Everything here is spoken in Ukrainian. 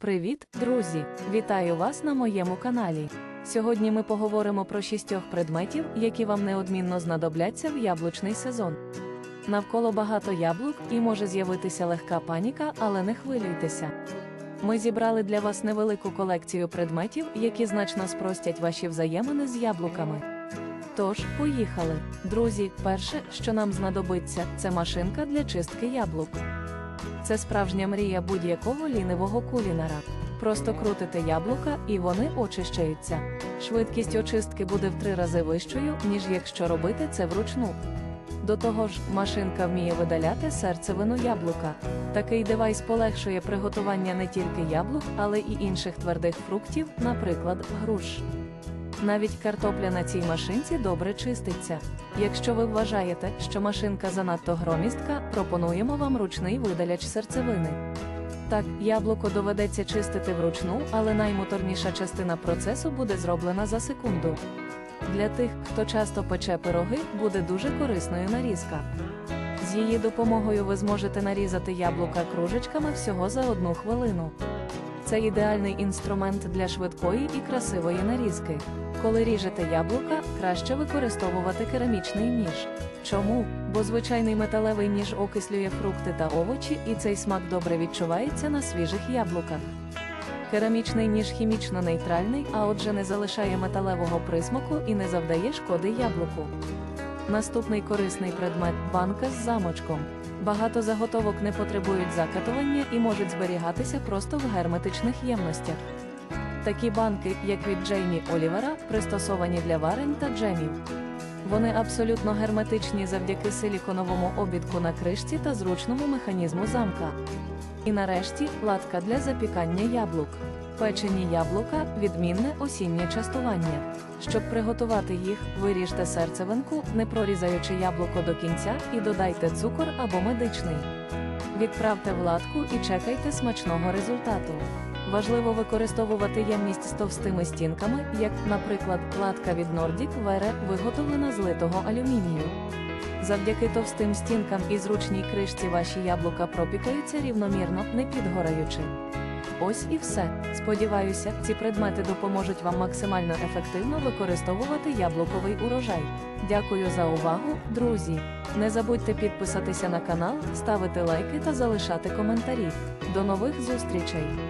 Привіт, друзі! Вітаю вас на моєму каналі. Сьогодні ми поговоримо про шістьох предметів, які вам неодмінно знадобляться в яблучний сезон. Навколо багато яблук і може з'явитися легка паніка, але не хвилюйтеся. Ми зібрали для вас невелику колекцію предметів, які значно спростять ваші взаємини з яблуками. Тож, поїхали. Друзі, перше, що нам знадобиться, це машинка для чистки яблук. Це справжня мрія будь-якого лінивого кулінара. Просто крутите яблука, і вони очищаються. Швидкість очистки буде в три рази вищою, ніж якщо робити це вручну. До того ж, машинка вміє видаляти серцевину яблука. Такий девайс полегшує приготування не тільки яблук, але й інших твердих фруктів, наприклад, груш. Навіть картопля на цій машинці добре чиститься. Якщо ви вважаєте, що машинка занадто громістка, пропонуємо вам ручний видаляч серцевини. Так, яблуко доведеться чистити вручну, але наймоторніша частина процесу буде зроблена за секунду. Для тих, хто часто пече пироги, буде дуже корисною нарізка. З її допомогою ви зможете нарізати яблука кружечками всього за одну хвилину. Це ідеальний інструмент для швидкої і красивої нарізки. Коли ріжете яблука, краще використовувати керамічний ніж. Чому? Бо звичайний металевий ніж окислює фрукти та овочі, і цей смак добре відчувається на свіжих яблуках. Керамічний ніж хімічно нейтральний, а отже не залишає металевого присмаку і не завдає шкоди яблуку. Наступний корисний предмет банка з замочком. Багато заготовок не потребують закатування і можуть зберігатися просто в герметичних ємностях. Такі банки, як від Джеймі Олівера, пристосовані для варень та джемів. Вони абсолютно герметичні завдяки силіконовому обідку на кришці та зручному механізму замка. І нарешті латка для запікання яблук. Печені яблука відмінне осіннє частування. Щоб приготувати їх, виріжте серцевинку, не прорізаючи яблуко до кінця, і додайте цукор або медичний. Відправте в латку і чекайте смачного результату. Важливо використовувати ємність з товстими стінками, як, наприклад, латка від Nordic Ware, виготовлена з литого алюмінію. Завдяки товстим стінкам і зручній кришці ваші яблука пропікаються рівномірно, не підгораючи. Ось і все. Сподіваюся, ці предмети допоможуть вам максимально ефективно використовувати яблуковий урожай. Дякую за увагу, друзі! Не забудьте підписатися на канал, ставити лайки та залишати коментарі. До нових зустрічей!